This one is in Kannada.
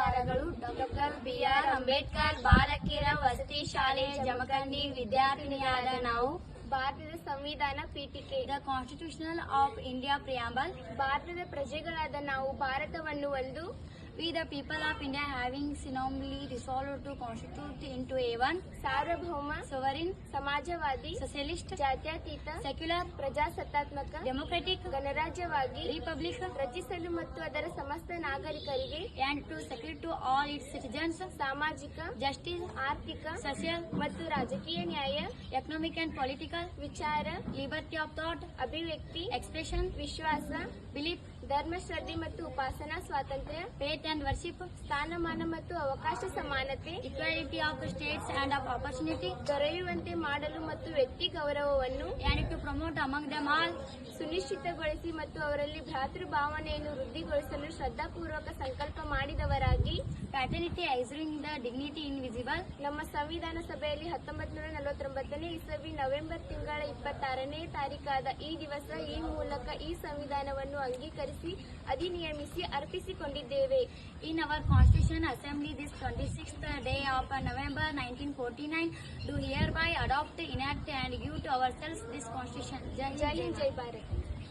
ನಮಸ್ಕಾರಗಳು ಡಾಕ್ಟರ್ ಬಿ ಆರ್ ಅಂಬೇಡ್ಕರ್, ಬಾಲಕಿಯರ ವಸತಿ ಶಾಲೆಯ ಜಮಖಂಡಿ ವಿದ್ಯಾರ್ಥಿನಿಯಾದ ನಾವು ಭಾರತದ ಸಂವಿಧಾನ ಪೀಠಿಕೆ, the constitutional of India preamble ಭಾರತದ ಪ್ರಜೆಗಳಾದ ನಾವು ಭಾರತವನ್ನು ಒಂದು we the people of India having solemnly resolve to constitute into a one ಸಾರ್ವಭೌಮ ಸೊವರಿನ್ ಸಮಾಜವಾದಿ ಸೋಷಿಯಲಿಸ್ಟ್ ಜಾತ್ಯತೀತ ಸೆಕ್ಯುಲರ್ ಪ್ರಜಾಸತ್ತಾತ್ಮಕ ಡೆಮೊಕ್ರೆಟಿಕ್ ಗಣರಾಜ್ಯವಾಗಿ ರಿಪಬ್ಲಿಕ್ ರಚಿಸಲು ಮತ್ತು ಅದರ ಸಮಸ್ತ ನಾಗರಿಕರಿಗೆ and to secure to all its citizens ಸಾಮಾಜಿಕ justice, ಆರ್ಥಿಕ social, ಮತ್ತು ರಾಜಕೀಯ ನ್ಯಾಯ economic and political, ವಿಚಾರ liberty of thought, ಅಭಿವ್ಯಕ್ತಿ expression, ವಿಶ್ವಾಸ belief, ಧರ್ಮ ಮತ್ತು ಉಪಾಸನಾ ಸ್ವಾತಂತ್ರ್ಯ faith ಕ್ಯಾನ್ ವರ್ಷಿಪ್ ಸ್ಥಾನಮಾನ ಮತ್ತು ಅವಕಾಶ, ಸಮಾನತೆ equality of states and of opportunity ದೊರೆಯುವಂತೆ ಮಾಡಲು ಮತ್ತು ವ್ಯಕ್ತಿ ಗೌರವವನ್ನು ಪ್ರಮೋಟ್ ಅಮಂಗ್ ದಮ್ ಆಲ್ ಸುನಿಶ್ಚಿತಗೊಳಿಸಿ ಮತ್ತು ಅವರಲ್ಲಿ ಭ್ರಾತೃ ಭಾವನೆಯನ್ನು ವೃದ್ಧಿಗೊಳಿಸಲು ಶ್ರದ್ಧಾಪೂರ್ವಕ ಸಂಕಲ್ಪ ಮಾಡಿದವರಾಗಿ paternity assuring the dignity invisible ನಮ್ಮ ಸಂವಿಧಾನ ಸಭೆಯಲ್ಲಿ ಹತ್ತೊಂಬತ್ತು ನೂರ ಇಸವಿ ನವೆಂಬರ್ ತಿಂಗಳ ಇಪ್ಪತ್ತಾರನೇ ತಾರೀಕಾದ ಈ ದಿವಸ ಈ ಮೂಲಕ ಈ ಸಂವಿಧಾನವನ್ನು ಅಂಗೀಕರಿಸಿ ಅಧಿನಿಯಮಿಸಿ ಅರ್ಪಿಸಿಕೊಂಡಿದ್ದೇವೆ. In our constitution assembly this twenty six day of November nineteen forty nine do hereby adopt enact and give to ourselves this constitution station जय जय भारत।